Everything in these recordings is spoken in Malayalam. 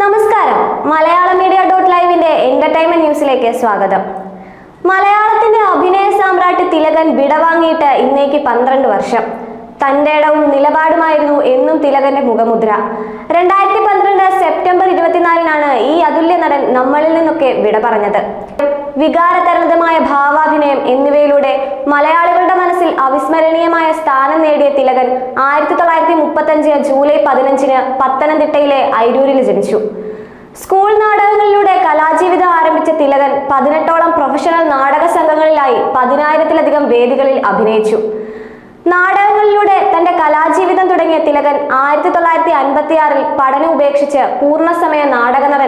നമസ്കാരം. മലയാള മീഡിയ ഡോട്ട് ലൈവിന്റെ എന്റർടൈൻമെന്റ് ന്യൂസിലേക്ക് സ്വാഗതം. മലയാളത്തിന്റെ അഭിനയ സാമ്രാട്ട് തിലകൻ വിടവാങ്ങിയിട്ട് ഇന്നേക്ക് പന്ത്രണ്ട് വർഷം. തന്റെ ഇടവും നിലപാടുമായിരുന്നു എന്നും തിലകന്റെ മുഖമുദ്ര. രണ്ടായിരത്തി പന്ത്രണ്ട് സെപ്റ്റംബർ ഇരുപത്തിനാലിനാണ് ഈ അതുല്യ നടൻ നമ്മളിൽ നിന്നൊക്കെ വിട പറഞ്ഞത്. വികാരതരളിതമായ ഭാവാഭിനയം എന്നിവയിലൂടെ മലയാളികളുടെ മനസ്സിൽ അവിസ്മരണീയമായ സ്ഥാനം നേടിയ തിലകൻ ആയിരത്തി തൊള്ളായിരത്തി മുപ്പത്തഞ്ച് ജൂലൈ പതിനഞ്ചിന് പത്തനംതിട്ടയിലെ ഐരൂരിൽ ജനിച്ചു. സ്കൂൾ നാടകങ്ങളിലൂടെ കലാജീവിതം ആരംഭിച്ച തിലകൻ പതിനെട്ടോളം പ്രൊഫഷണൽ നാടക സംഘങ്ങളിലായി പതിനായിരത്തിലധികം വേദികളിൽ അഭിനയിച്ചു. നാടകങ്ങളിലൂടെ തന്റെ കലാജീവിതം തുടങ്ങിയ തിലകൻ ആയിരത്തി തൊള്ളായിരത്തി അൻപത്തി ആറിൽ പഠനം ഉപേക്ഷിച്ച് പൂർണസമയ നാടക സുഹൃത്തുക്കളോടൊപ്പം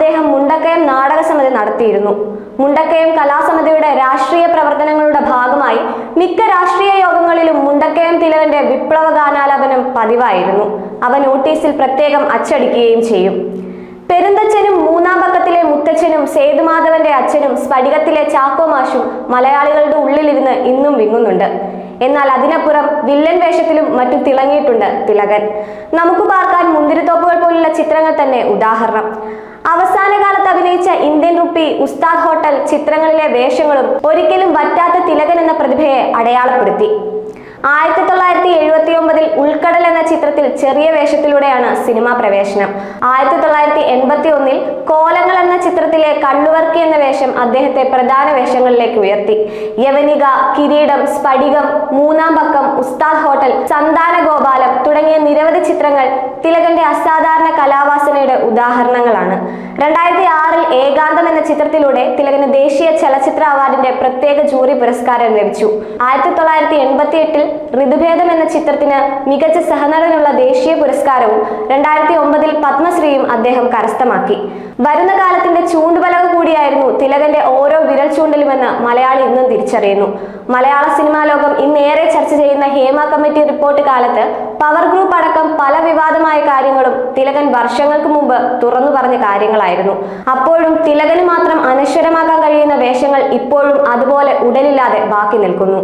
അദ്ദേഹം മുണ്ടക്കയം നാടകസമിതി നടത്തിയിരുന്നു. മുണ്ടക്കയം കലാസമിതിയുടെ രാഷ്ട്രീയ പ്രവർത്തനങ്ങളുടെ ഭാഗമായി മിക്ക രാഷ്ട്രീയ യോഗങ്ങളിലും മുണ്ടക്കയം തിലകന്റെ വിപ്ലവ ഗാനാലാപനം പതിവായിരുന്നു. അവ നോട്ടീസിൽ പ്രത്യേകം അച്ചടിക്കുകയും ചെയ്യും. പെരുന്തച്ഛനും മൂന്നാം പക്കത്തിലെ മുത്തച്ഛനും സേതുമാധവന്റെ അച്ഛനും സ്ഫടികത്തിലെ ചാക്കോമാഷും മലയാളികളുടെ ഉള്ളിലിരുന്ന് ഇന്നും വിങ്ങുന്നുണ്ട്. എന്നാൽ അതിനപ്പുറം വില്ലൻ വേഷത്തിലും മറ്റും തിളങ്ങിയിട്ടുണ്ട് തിലകൻ. നമുക്ക് പാർക്കാൻ മുന്തിരിത്തോപ്പുകൾ പോലുള്ള ചിത്രങ്ങൾ തന്നെ ഉദാഹരണം. അവസാന കാലത്ത് അഭിനയിച്ച ഇന്ത്യൻ റുപ്പി ഉസ്താദ് ഹോട്ടൽ ചിത്രങ്ങളിലെ വേഷങ്ങളും ഒരിക്കലും വറ്റാത്ത തിലകൻ എന്ന പ്രതിഭയെ അടയാളപ്പെടുത്തി. ആയിരത്തി തൊള്ളായിരത്തി എഴുപത്തി ഒമ്പതിൽ ഉൾക്കടൽ എന്ന ചിത്രത്തിൽ ചെറിയ വേഷത്തിലൂടെയാണ് സിനിമാ പ്രവേശനം. ആയിരത്തി തൊള്ളായിരത്തി എൺപത്തി ഒന്നിൽ കോലങ്ങൾ എന്ന ചിത്രത്തിലെ കള്ളുവർക്കി എന്ന വേഷം അദ്ദേഹത്തെ പ്രധാന വേഷങ്ങളിലേക്ക് ഉയർത്തി. യവനിക കിരീടം സ്ഫടികം മൂന്നാം പക്കം ഉസ്താദ് ഹോട്ടൽ സന്താന ഗോപാലം തുടങ്ങിയ നിരവധി ചിത്രങ്ങൾ തിലകന്റെ അസാധാരണ കലാവാസനയുടെ ഉദാഹരണങ്ങളാണ്. രണ്ടായിരത്തി ആറിൽ ഏകാന്തം എന്ന ചിത്രത്തിലൂടെ തിലകന് ദേശീയ ചലച്ചിത്ര അവാർഡിന്റെ പ്രത്യേക ജൂറി പുരസ്കാരം ലഭിച്ചു. ആയിരത്തി തൊള്ളായിരത്തി എൺപത്തി എട്ടിൽ ഋതുഭേദം എന്ന ചിത്രത്തിന് മികച്ച സഹനടനുള്ള ദേശീയ പുരസ്കാരവും രണ്ടായിരത്തി ഒമ്പതിൽ പത്മശ്രീയും അദ്ദേഹം കരസ്ഥമാക്കി. വരുന്ന കാലത്തിന്റെ ചൂണ്ടുപലക കൂടിയായിരുന്നു തിലകന്റെ ഓരോ വിരൽ ചൂണ്ടലുമെന്ന് മലയാളി ഇന്നും തിരിച്ചറിയുന്നു. മലയാള സിനിമാ ലോകം ഇന്നേറെ ചർച്ച ചെയ്യുന്ന ഹേമ കമ്മിറ്റി റിപ്പോർട്ട് കാലത്ത് പവർ ഗ്രൂപ്പ് അടക്കം പല വിവാദമായ കാര്യങ്ങളും തിലകൻ വർഷങ്ങൾക്ക് മുമ്പ് തുറന്നു പറഞ്ഞ കാര്യങ്ങളായിരുന്നു. അപ്പോഴും തിലകന് മാത്രം അനശ്വരമാക്കാൻ കഴിയുന്ന വേഷങ്ങൾ ഇപ്പോഴും അതുപോലെ ഉടലില്ലാതെ ബാക്കി നിൽക്കുന്നു.